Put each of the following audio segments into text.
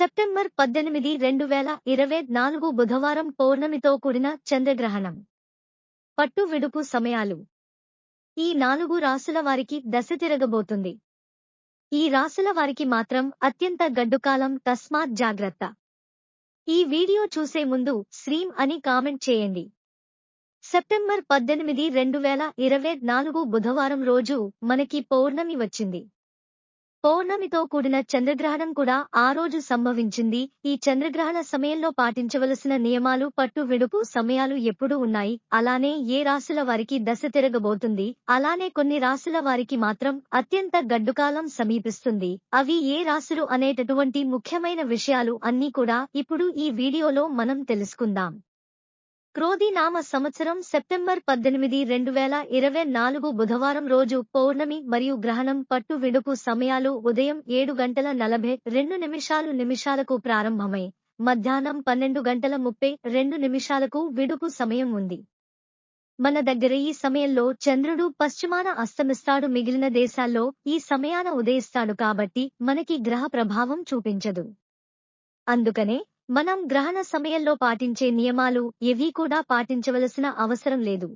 September పద్దెనిమిది రెండు వేల ఇరవై నాలుగు బుధవారం పౌర్ణమితో కూడిన చంద్రగ్రహణం. పట్టు విడుపు సమయాలు. ఈ నాలుగు రాసుల వారికి దశ తిరగబోతుంది. ఈ రాసుల వారికి మాత్రం అత్యంత గడ్డుకాలం తస్మాత్ జాగ్రత్త. ఈ వీడియో చూసే ముందు శ్రీం అని కామెంట్ చేయండి. సెప్టెంబర్ పద్దెనిమిది రెండు వేల ఇరవై నాలుగు బుధవారం రోజు మనకి పౌర్ణమి వచ్చింది. పౌర్ణమితో కూడిన చంద్రగ్రహణం కూడా ఆ రోజు సంభవించింది. ఈ చంద్రగ్రహణ సమయంలో పాటించవలసిన నియమాలు పట్టు విడుపు సమయాలు ఎప్పుడూ ఉన్నాయి. అలానే ఏ రాశుల వారికి దశ తిరగబోతుంది. అలానే కొన్ని రాశుల వారికి మాత్రం అత్యంత గడ్డుకాలం సమీపిస్తుంది. అవి ఏ రాశులు అనేటటువంటి ముఖ్యమైన విషయాలు అన్నీ కూడా ఇప్పుడు ఈ వీడియోలో మనం తెలుసుకుందాం. క్రోధి నామ సంవత్సరం సెప్టెంబర్ పద్దెనిమిది రెండు వేల ఇరవై నాలుగు బుధవారం రోజు పౌర్ణమి మరియు గ్రహణం పట్టు విడుపు సమయాలు ఉదయం ఏడు గంటల నలభై రెండు నిమిషాలు నిమిషాలకు ప్రారంభమై మధ్యాహ్నం పన్నెండు గంటల ముప్పై రెండు నిమిషాలకు విడుపు సమయం ఉంది. మన దగ్గర ఈ సమయంలో చంద్రుడు పశ్చిమాన అస్తమిస్తాడు మిగిలిన దేశాల్లో ఈ సమయాన ఉదయిస్తాడు కాబట్టి మనకి గ్రహ ప్రభావం చూపించదు. అందుకనే మనం గ్రహణ సమయంలో పాటించే నియమాలు ఏవీ కూడా పాటించవలసిన అవసరం లేదు.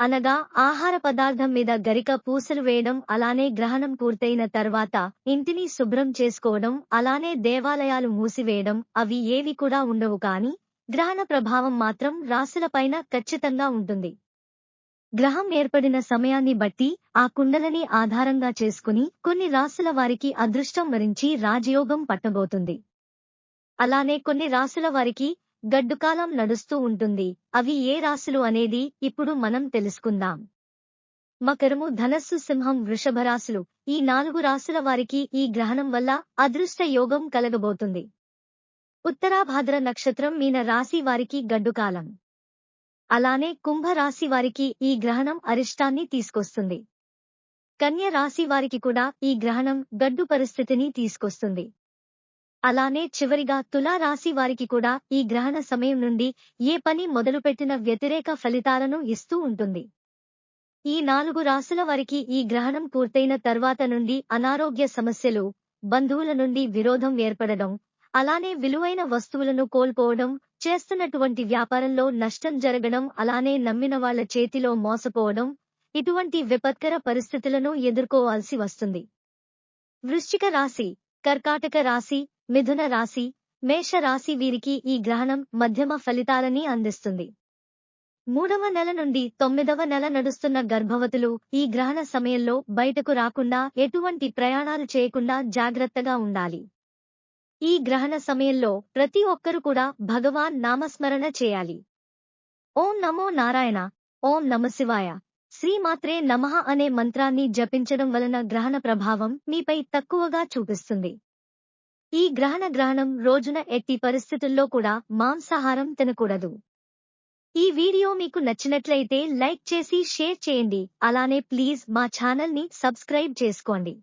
అనగా ఆహార పదార్థం మీద గరిక పూసలు వేయడం అలానే గ్రహణం పూర్తయిన తర్వాత ఇంటిని శుభ్రం చేసుకోవడం అలానే దేవాలయాలు మూసివేయడం అవి ఏవి కూడా ఉండవు కాని గ్రహణ ప్రభావం మాత్రం రాశులపైన ఖచ్చితంగా ఉంటుంది. గ్రహం ఏర్పడిన సమయాన్ని బట్టి ఆ కుండలని ఆధారంగా చేసుకుని కొన్ని రాశుల వారికి అదృష్టం వరించి రాజయోగం పట్టబోతుంది. అలానే కొన్ని రాసుల వారికి గడ్డుకాలం నడుస్తూ ఉంటుంది. అవి ఏ రాశులు అనేది ఇప్పుడు మనం తెలుసుకుందాం. మకరము ధనస్సు సింహం వృషభ రాశులు ఈ నాలుగు రాశుల వారికి ఈ గ్రహణం వల్ల అదృష్ట యోగం కలగబోతుంది. ఉత్తరాభాద్ర నక్షత్రం మీన రాశి వారికి గడ్డుకాలం అలానే కుంభ రాశి వారికి ఈ గ్రహణం అరిష్టాన్ని తీసుకొస్తుంది. కన్య రాశి వారికి కూడా ఈ గ్రహణం గడ్డు పరిస్థితిని తీసుకొస్తుంది. అలానే చివరిగా తులా రాశి వారికి కూడా ఈ గ్రహణ సమయం నుండి ఏ పని మొదలుపెట్టిన వ్యతిరేక ఫలితాలను ఇస్తూ ఉంటుంది. ఈ నాలుగు రాశుల వారికి ఈ గ్రహణం పూర్తయిన తర్వాత నుండి అనారోగ్య సమస్యలు బంధువుల నుండి విరోధం ఏర్పడడం అలానే విలువైన వస్తువులను కోల్పోవడం చేస్తున్నటువంటి వ్యాపారంలో నష్టం జరగడం అలానే నమ్మిన వాళ్ళ చేతిలో మోసపోవడం ఇటువంటి విపత్కర పరిస్థితులను ఎదుర్కోవాల్సి వస్తుంది. వృశ్చిక రాశి కర్కాటక రాశి మిథున రాశి మేష రాశి వీరికి ఈ గ్రహణం మధ్యమ ఫలితాలని అందిస్తుంది. మూడవ నెల నుండి తొమ్మిదవ నెల నడుస్తున్న గర్భవతులు ఈ గ్రహణ సమయంలో బయటకు రాకుండా ఎటువంటి ప్రయాణాలు చేయకుండా జాగ్రత్తగా ఉండాలి. ఈ గ్రహణ సమయంలో ప్రతి ఒక్కరు కూడా భగవాన్ నామస్మరణ చేయాలి. ఓం నమో నారాయణ ఓం నమశివాయ శ్రీమాత్రే నమః అనే మంత్రాన్ని జపించడం వలన గ్రహణ ప్రభావం మీపై తక్కువగా చూపిస్తుంది. ఈ గ్రహణ గ్రహణం రోజున ఎట్టి పరిస్థితుల్లో కూడా మాంసాహారం తినకూడదు. ఈ వీడియో మీకు నచ్చినట్లయితే లైక్ చేసి షేర్ చేయండి. అలానే ప్లీజ్ మా ఛానల్ని సబ్స్క్రైబ్ చేసుకోండి.